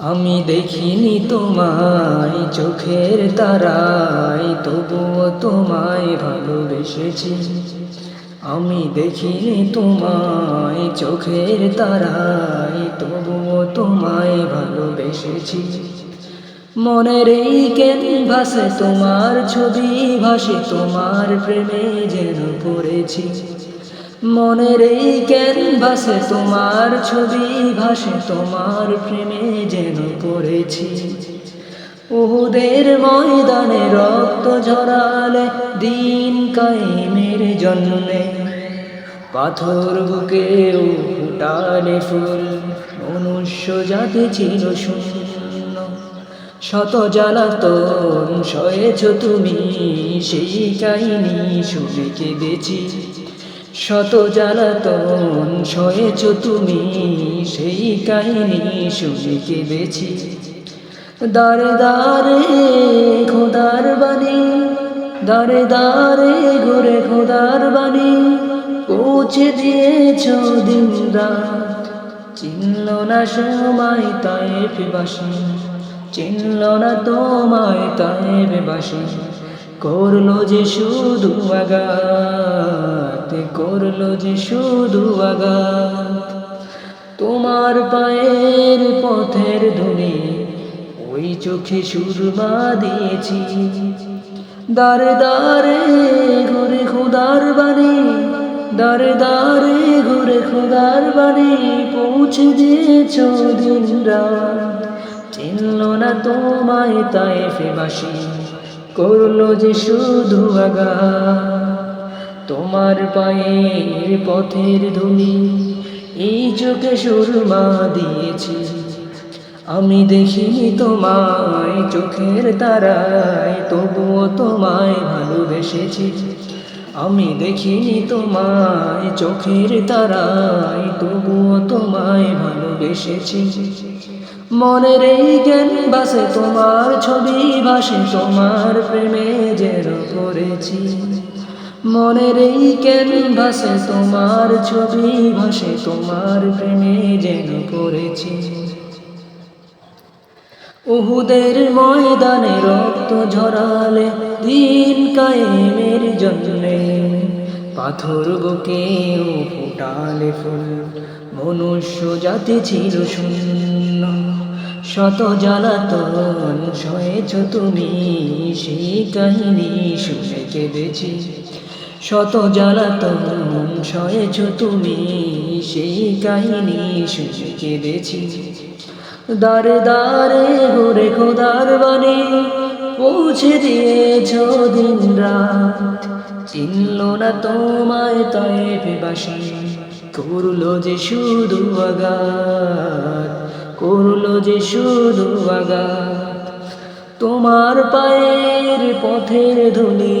আমি দেখিনি তোমায়, চোখের তারায়, তবুও তোমায় ভালোবেসেছি। আমি দেখিনি তোমায়, চোখের তারায়, তবুও তোমায় ভালোবেসেছি। মনের এই ভাসে তোমার ছবি ভাসে, তোমার প্রেমে যেন পড়েছি। মনের এই কেন ভাসে তোমার ছবি ভাসে, তোমার প্রেমে যেন পড়েছি। উহুদের ময়দানে রক্ত ঝরালে দিন কায়েমের জন্যে। পাথর বুকে ও ফুটালে ফুল, মনুষ্য জাতি ছিল শূন্য। শত জ্বালাতন সয়েছ তুমি, সেই কাহিনী শুনে কেঁদেছি শত জ্বালাতন সয়েছ তুমি, সেই কাহিনী শুনে কেঁদেছি। দারে দারে খোদার বাণী, দারে দারে ঘুরে খোদার বাণী, পৌঁছে দিয়েছ দিন চিনল না সময় তাই বাসি, চিনল না তোমায় তাই বাসি, করল যে শুধু আগাত করল যে শুধু আগাত তোমার পায়ের পথের ধুনে ওই চোখে সুরমা দিয়েছি। দারে দারে ঘুরে খুদার বাণী দারে দারে ঘুরে খুদার বাড়ি পৌঁছে দিয়েছ দিন রাত। চিনল না তোমায় তাই ফেবাসী, করল যে শুধু আগা তোমার পায়ের পথের ধুলি এই চোখে সুরমা দিয়েছি। আমি দেখিনি তোমায় চোখের তারায়, তবুও তোমায় ভালোবেসেছি। আমি দেখিনি তোমায় চোখের তারায়, তবুও তোমায় ভালোবেসেছি। মনের এই জ্ঞান বাসে তোমার ছবি ভাসে তোমার প্রেমে যেন করেছি। মনের এই জ্ঞান ভাসে তোমার ছবি ভাসে, তোমার প্রেমে যেন করেছি উহুদের ময়দানে রক্ত ঝরালে দিন কায়েমের জন্যে, পাথর বুকে ফুটালে ফুল, মনুষ্য জাতি ছিল শূন্য। শত জ্বালাতন সয়েছ তুমি, সেই কাহিনী শুনে কেঁদেছি। শত জ্বালাতন সয়েছ তুমি সেই কাহিনী শুনে কেঁদেছি। দারে দারে ঘুরে খোদার বাণী পৌঁছে দিয়েছ দিন রাত চিনল না তোমায় তাই বাসি করল যে শুধু আগাত করল যে শুধু আগাত তোমার পায়ের পথের ধুলি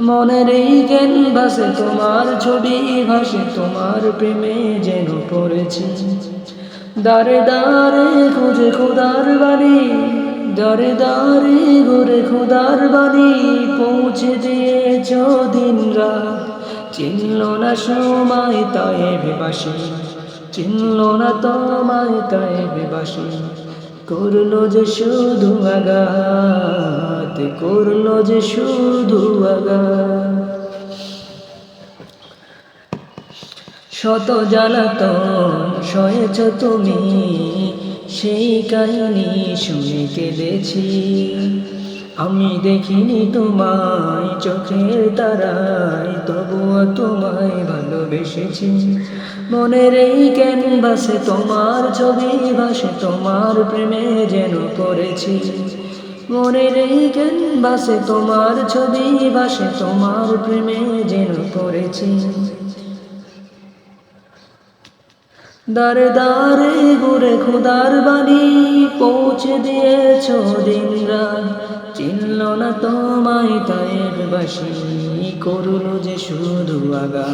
মনের এই বাসে, তোমার ছবি ভাসে, তোমার প্রেমে যেন পড়েছি। দারে দারে খুঁজে খোদার বাড়ি দারে দারে ঘুরে খোদার বাড়ি পৌঁছে দিয়েছ দিন রাত। চিনল না সময়, তাই বেবাসী চিনল না তোমায়, তাই বেবাসী করল যে শুধু আগাত করল যে শুধু আগাত শত জানাত সয়েছ তুমি, সেই কাহিনী শুনে কেঁদেছি। আমি দেখিনি তোমায়, চোখের তারায়, তবুও তোমায় ভালোবেসেছি। মনের এই ক্যানভাসে তোমার ছবি ভাসে, তোমার প্রেমে যেন করেছি মনের এই ক্যানভাসে তোমার ছবি ভাসে, তোমার প্রেমে যেন করেছি দারে দারে ঘুরে খুদার বাড়ি পৌঁছে দিয়েছ দিন চিনল না তোমায় তাই বাসি করুন যে শুধু আগা